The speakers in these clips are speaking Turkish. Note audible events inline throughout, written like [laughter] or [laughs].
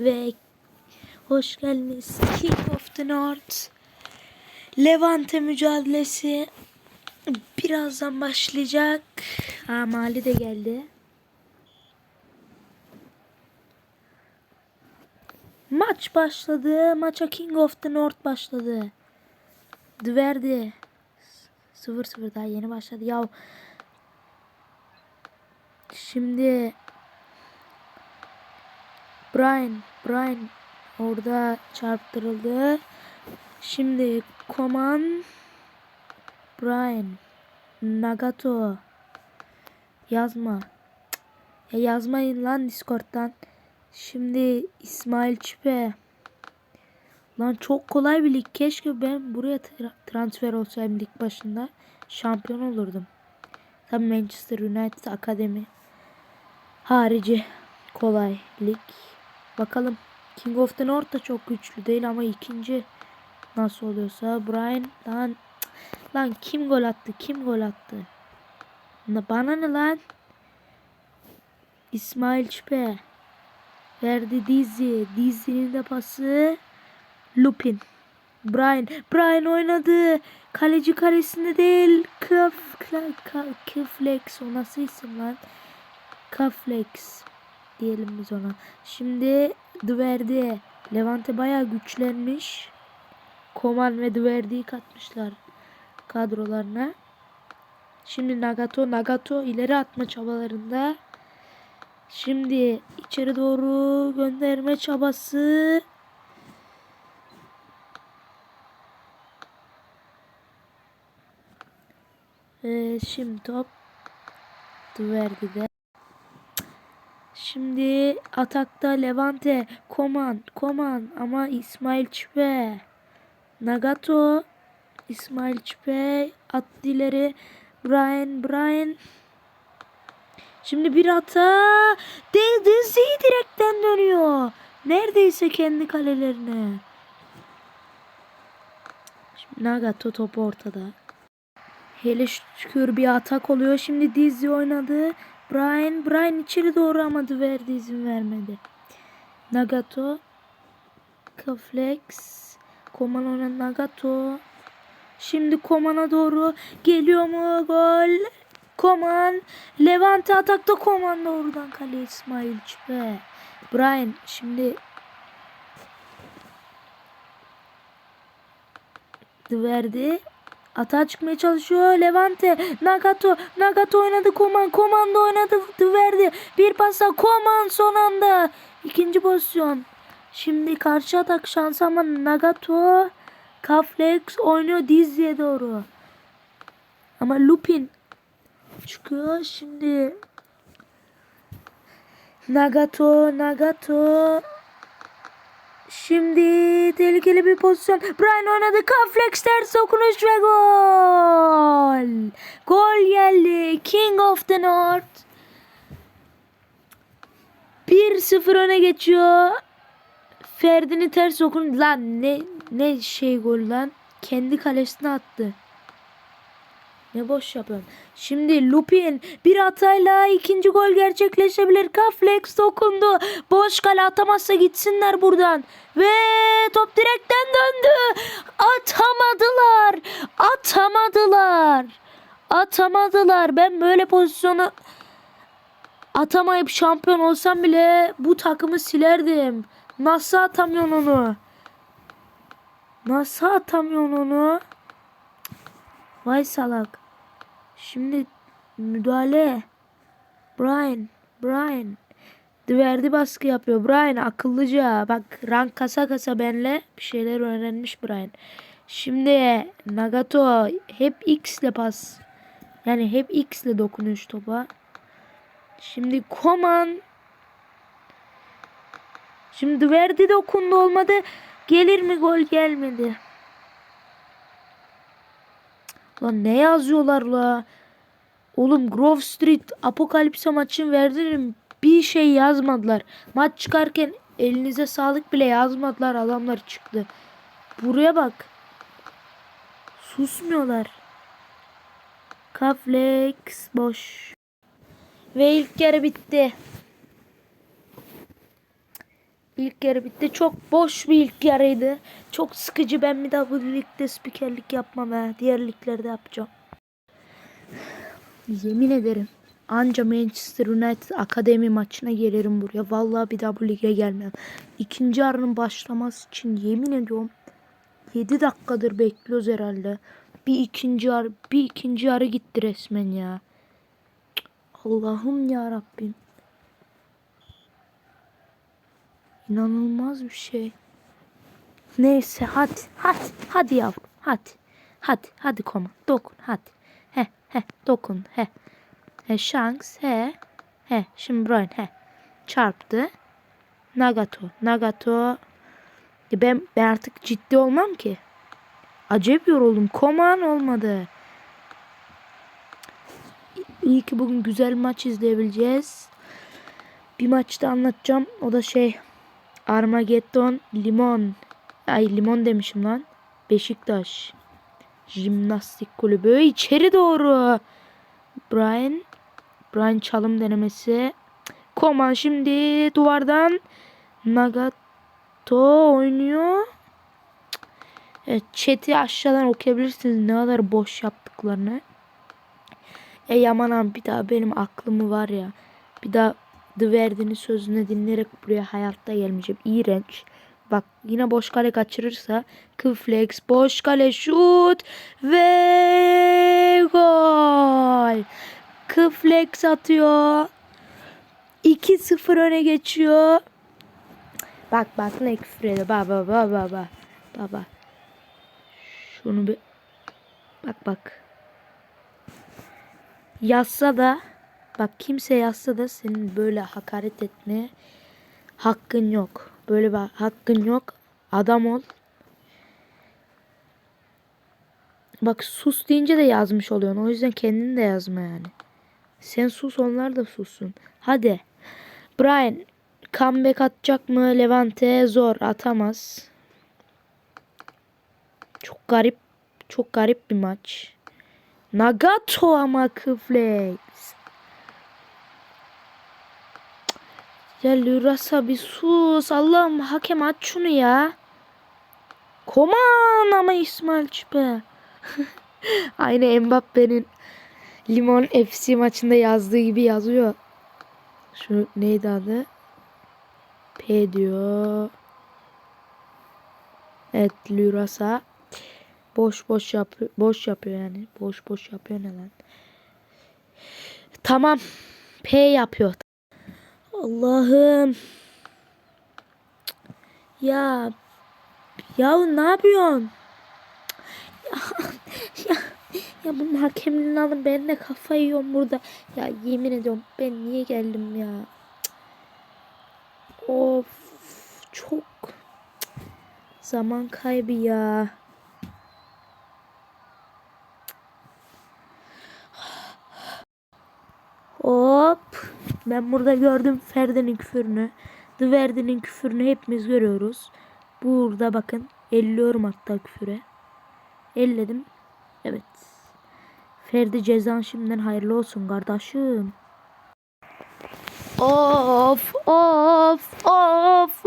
ve hoş geldiniz King of the North Levante mücadelesi birazdan başlayacak. Ha Mali de geldi. Maç başladı. Maça King of the North başladı. Verdi. 0-0 daha yeni başladı. Ya Şimdi Brian, Brian orada çarptırıldı. Şimdi Koman Brian Nagato yazma. Ya yazmayın lan Discord'dan. Şimdi İsmail Çipe. Lan çok kolay bir lig. Keşke ben buraya tra- transfer olsaydım lig başında. Şampiyon olurdum. Tabii Manchester United Akademi harici kolay lig. Bakalım. King of the North da çok güçlü değil ama ikinci nasıl oluyorsa Brian lan lan kim gol attı? Kim gol attı? Na- Bana ne lan? İsmail Çipe verdi Dizi. Dizi'nin de pası Lupin. Brian. Brian oynadı. Kaleci kalesinde değil. Kaf, Kla- Kaflex. O nasıl isim lan? Kaflex diyelim biz ona. Şimdi Duverdi. Levante bayağı güçlenmiş. Koman ve Duverdi'yi katmışlar kadrolarına. Şimdi Nagato Nagato ileri atma çabalarında. Şimdi içeri doğru gönderme çabası. Ve şimdi top Duverdi'de. Şimdi atakta Levante, Koman, Koman ama İsmail Çipe, Nagato, İsmail Çipe attı ileri, Brian, Brian. Şimdi bir hata, Dezi direkten dönüyor. Neredeyse kendi kalelerine. Şimdi Nagato top ortada. Hele şükür bir atak oluyor. Şimdi Dizzy oynadı. Brian, Brian içeri doğru ama verdi izin vermedi. Nagato. Kaflex. Koman oynadı Nagato. Şimdi Koman'a doğru geliyor mu gol? Koman. Levante atakta Koman doğrudan kale İsmail Çipe. Brian şimdi verdi. Atağa çıkmaya çalışıyor Levante. Nagato. Nagato oynadı Koman. Koman da oynadı verdi. Bir pasa Koman son anda. İkinci pozisyon. Şimdi karşı atak şansı ama Nagato. Kaflex oynuyor Dizzy'ye doğru. Ama Lupin çıkıyor şimdi. Nagato, Nagato. Şimdi tehlikeli bir pozisyon. Brian oynadı. Kaflex ters dokunuş ve gol. Gol geldi. King of the North. 1-0 öne geçiyor. Ferdi'ni ters dokun. Lan ne ne şey gol lan. Kendi kalesine attı. Ne boş yapıyorum. Şimdi Lupin bir hatayla ikinci gol gerçekleşebilir. Kaflex dokundu. Boş kale atamazsa gitsinler buradan. Ve top direkten döndü. Atamadılar. Atamadılar. Atamadılar. Ben böyle pozisyonu atamayıp şampiyon olsam bile bu takımı silerdim. Nasıl atamıyorsun onu? Nasıl atamıyorsun onu? Vay salak. Şimdi müdahale. Brian. Brian. Verdi baskı yapıyor. Brian akıllıca. Bak rank kasa kasa benle bir şeyler öğrenmiş Brian. Şimdi Nagato hep X ile pas. Yani hep X ile dokunuş topa. Şimdi Koman. Şimdi verdi dokundu olmadı. Gelir mi gol gelmedi. Lan ne yazıyorlar la? Oğlum Grove Street Apokalipse maçın verdiğim bir şey yazmadılar. Maç çıkarken elinize sağlık bile yazmadılar adamlar çıktı. Buraya bak. Susmuyorlar. Kaflex boş. Ve ilk yarı bitti. İlk yarı bitti. Çok boş bir ilk yarıydı. Çok sıkıcı. Ben bir daha bu ligde spikerlik yapmam ha. Diğer liglerde yapacağım. Yemin ederim. Anca Manchester United akademi maçına gelirim buraya. Vallahi bir daha bu lige gelmem. İkinci yarının başlaması için yemin ediyorum 7 dakikadır bekliyoruz herhalde. Bir ikinci yarı, bir ikinci yarı gitti resmen ya. Allah'ım ya Rabbim. İnanılmaz bir şey. Neyse hadi hadi hadi yavrum hadi. Hadi hadi koma dokun hadi. He he dokun he. He şans he. He şimdi Brian he. Çarptı. Nagato. Nagato. Ben, ben artık ciddi olmam ki. Acayip yoruldum. Koman olmadı. İyi ki bugün güzel maç izleyebileceğiz. Bir maçta anlatacağım. O da şey Armageddon Limon. Ay limon demişim lan. Beşiktaş. Jimnastik kulübü. içeri doğru. Brian. Brian çalım denemesi. Koman şimdi duvardan. Nagato oynuyor. Evet, chat'i aşağıdan okuyabilirsiniz ne kadar boş yaptıklarını. E Yaman abi bir daha benim aklımı var ya. Bir daha The Verdi'nin sözünü dinleyerek buraya hayatta gelmeyeceğim. İğrenç. Bak yine boş kale kaçırırsa Kıflex boş kale şut ve gol. Kıflex atıyor. 2-0 öne geçiyor. Bak bak ne küfür ediyor. Baba baba baba. Baba. Şunu bir bak bak. Yazsa da bak kimse yazsa da senin böyle hakaret etmeye hakkın yok. Böyle bir hakkın yok. Adam ol. Bak sus deyince de yazmış oluyorsun. O yüzden kendini de yazma yani. Sen sus onlar da sussun. Hadi. Brian comeback atacak mı? Levante zor atamaz. Çok garip. Çok garip bir maç. Nagato ama Kıflex. Ya Lurasa bir sus. Allah'ım hakem aç şunu ya. Koman ama İsmail Çipe. [laughs] Aynı Mbappe'nin Limon FC maçında yazdığı gibi yazıyor. Şu neydi adı? P diyor. Evet Lurasa. Boş boş yapıyor. Boş yapıyor yani. Boş boş yapıyor ne lan? Tamam. P yapıyor. Allah'ım. Ya. Ya ne yapıyorsun? Ya, [laughs] ya, ya bunun hakemliğini alın. Ben de kafa yiyorum burada. Ya yemin ediyorum ben niye geldim ya? Of. Çok. Zaman kaybı ya. Hop. Ben burada gördüm Ferdi'nin küfürünü. The Verdi'nin küfürünü hepimiz görüyoruz. Burada bakın. Elliyorum hatta küfüre. Elledim. Evet. Ferdi cezan şimdiden hayırlı olsun kardeşim. Of of of of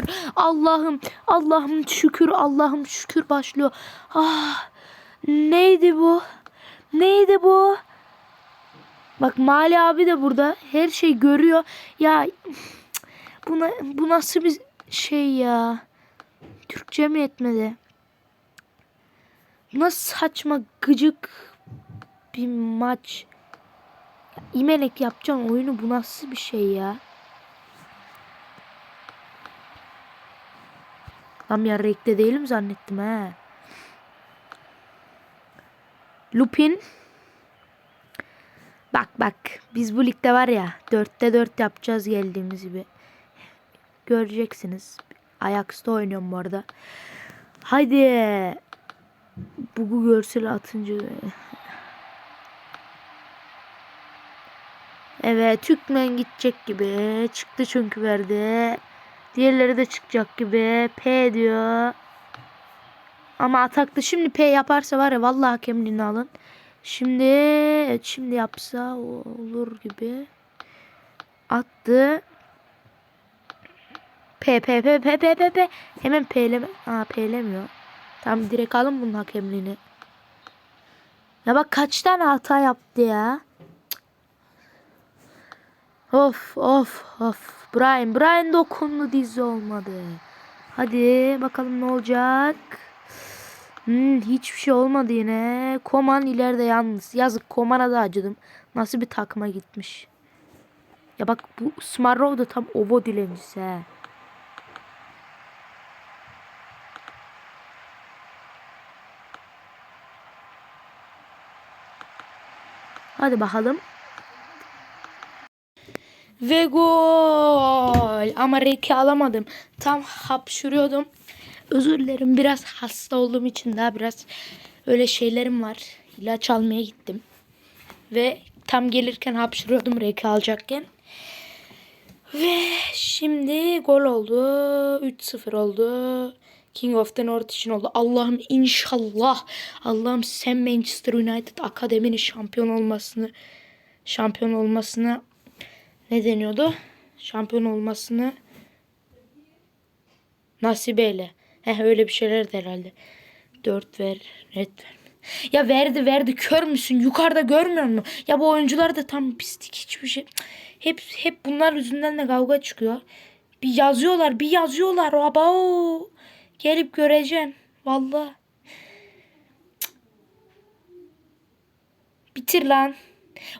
şükür Allah'ım Allah'ım şükür Allah'ım şükür başlıyor. Ah neydi bu? Neydi bu? Bak Mali abi de burada her şey görüyor. Ya buna bu nasıl bir şey ya? Türkçe mi yetmedi? Nasıl saçma gıcık bir maç. İmelek yapacağım oyunu bu nasıl bir şey ya? Tam ya renkte değilim zannettim he. Lupin. Bak bak biz bu ligde var ya dörtte dört yapacağız geldiğimiz gibi. Göreceksiniz. Ajax'ta oynuyorum bu arada. Haydi. Bu görsel atınca. Evet Türkmen gidecek gibi. Çıktı çünkü verdi. Diğerleri de çıkacak gibi. P diyor. Ama atakta şimdi P yaparsa var ya vallahi hakemliğini alın. Şimdi evet, şimdi yapsa olur gibi. Attı. P P P P P P P hemen P'leme. Aa P'lemiyor. Tamam direkt alın bunun hakemliğini. Ya bak kaç tane hata yaptı ya. Of of of. Brian Brian dokundu dizi olmadı. Hadi bakalım ne olacak. Hmm, hiçbir şey olmadı yine. Koman ileride yalnız. Yazık Koman'a da acıdım. Nasıl bir takıma gitmiş. Ya bak bu Smarrow da tam obo dilencisi he. Hadi bakalım. Ve gol. Ama reki alamadım. Tam hapşırıyordum. Özür dilerim. Biraz hasta olduğum için daha biraz öyle şeylerim var. İlaç almaya gittim. Ve tam gelirken hapşırıyordum reki alacakken. Ve şimdi gol oldu. 3-0 oldu. King of the North için oldu. Allah'ım inşallah. Allah'ım sen Manchester United Akademinin şampiyon olmasını şampiyon olmasını ne deniyordu? Şampiyon olmasını nasip eyle. Heh öyle bir şeyler de herhalde. 4 ver, net ver. Ya verdi verdi kör müsün? Yukarıda görmüyor musun? Ya bu oyuncular da tam pislik hiçbir şey. Hep hep bunlar yüzünden de kavga çıkıyor. Bir yazıyorlar, bir yazıyorlar. Aba Gelip göreceksin. Vallahi. Bitir lan.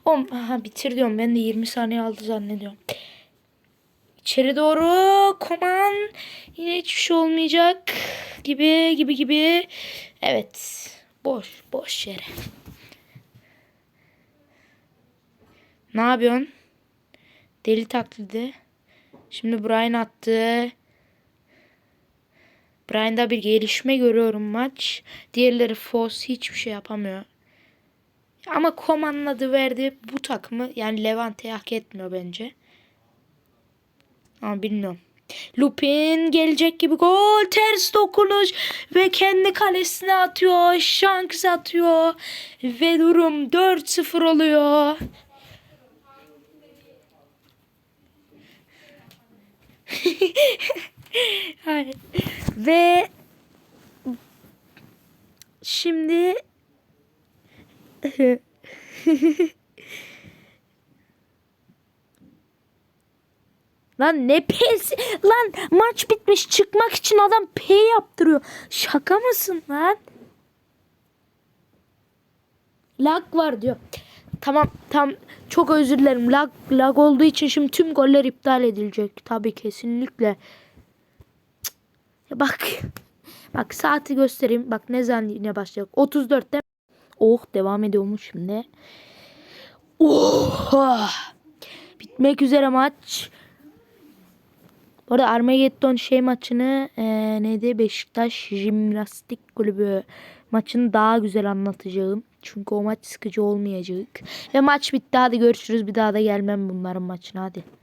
Oğlum aha bitir diyorum. Ben de 20 saniye aldı zannediyorum. İçeri doğru. Koman. Yine hiçbir şey olmayacak. Gibi gibi gibi. Evet. Boş. Boş yere. Ne yapıyorsun? Deli taklidi. Şimdi Brian attı. Brian'da bir gelişme görüyorum maç. Diğerleri Foss hiçbir şey yapamıyor. Ama Koman'ın adı verdi bu takımı yani Levante hak etmiyor bence. Ama bilmiyorum. Lupin gelecek gibi gol ters dokunuş ve kendi kalesine atıyor. Şanks atıyor ve durum 4-0 oluyor. [laughs] Hayır. Ve şimdi [laughs] Lan ne pes? Lan maç bitmiş çıkmak için adam P yaptırıyor. Şaka mısın lan? Lag var diyor. Tamam tam çok özür dilerim. Lag, lag olduğu için şimdi tüm goller iptal edilecek. Tabii kesinlikle. Cık. Bak. [laughs] Bak saati göstereyim. Bak ne zaman yine başlayacak. 34'te. Oh devam ediyormuş şimdi. Oh. Bitmek üzere maç. Bu arada Armageddon şey maçını e, neydi Beşiktaş Jimnastik Kulübü maçını daha güzel anlatacağım. Çünkü o maç sıkıcı olmayacak. Ve maç bitti. Hadi görüşürüz. Bir daha da gelmem bunların maçına. Hadi.